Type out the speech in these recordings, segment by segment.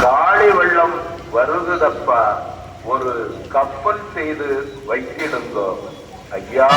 காளி வெள்ளம் வருதுதப்பா. ஒரு கப்பல் செய்து வைக்கிடுங்கோ ஐயா.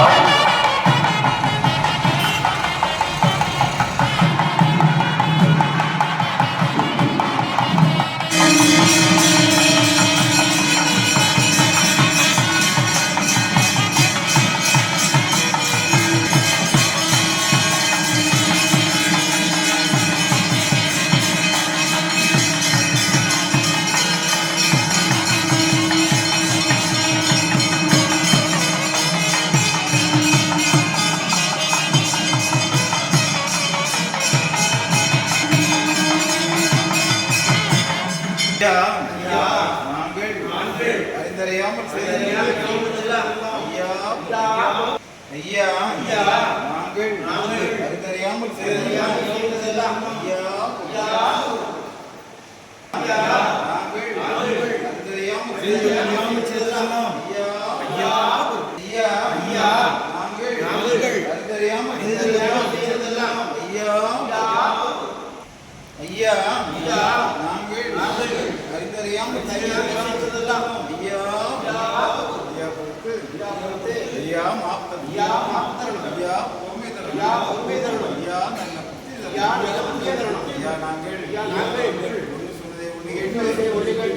ஐயா ஐயா நாங்கள் நாங்கள் அறிந்தறியாம தயாரித்ததெல்லாம் ஐயா ஐயா பொறுத்து ஐயா மாப்தர் ஐயா மாப்தர் ஐயா பொம்மை தரும் ஐயா பொம்மை தரும் நாங்கள்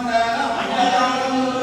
மண்டலம் மண்டலம்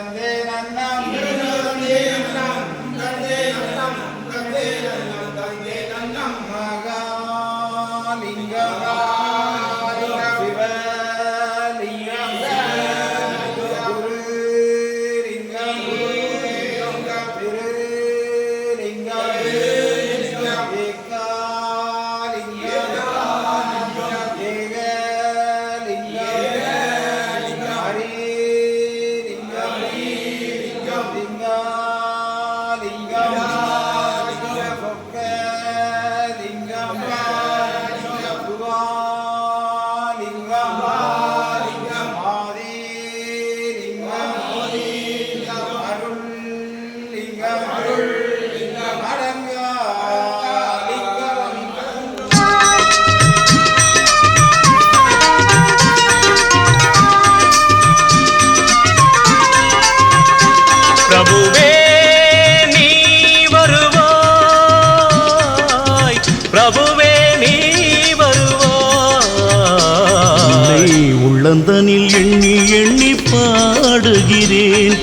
grande.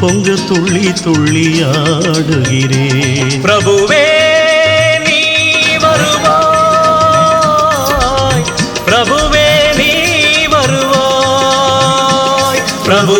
பொங்க துள்ளி துள்ளி ஆடுகிறேன் பிரபுவே நீ வருவாய். பிரபுவே நீ வருவாய். பிரபு